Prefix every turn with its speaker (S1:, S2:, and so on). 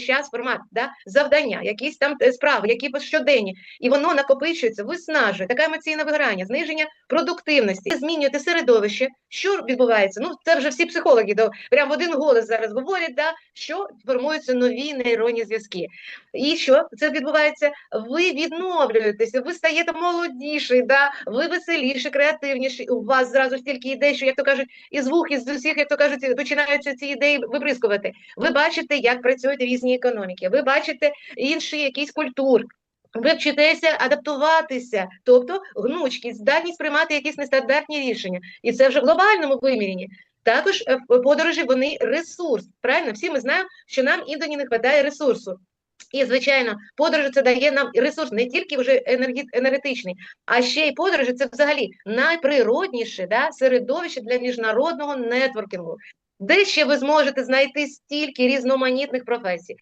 S1: час формат, да, завдання, якісь там е, справи, які щоденні, і воно накопичується, виснажує, таке емоційне вигорання, зниження продуктивності, змінюєте середовище. Що відбувається? Ну, це вже всі психологи до прямо в один голос зараз говорять, да, що формуються нові нейронні зв'язки. І що це відбувається? Ви відновлюєтеся, ви стаєте молодіший, да, ви веселіші, креативніші. У вас зразу стільки ідей, що як то кажуть, із вух, із усіх, як то кажуть, починаються ці ідеї вибризкувати. Ви бачите, як працюють різні економіки, ви бачите інші якісь культури. Ви вчитеся адаптуватися, тобто гнучкість, здатність приймати якісь нестандартні рішення, і це вже в глобальному вимірі. Також е, подорожі вони ресурс. Правильно, всі ми знаємо, що нам іноді не вистачає ресурсу. І, звичайно, подорожі це дає нам ресурс не тільки вже енергетичний, а ще й подорожі це взагалі найприродніше да, середовище для міжнародного нетворкінгу. Де ще ви зможете знайти стільки різноманітних професій,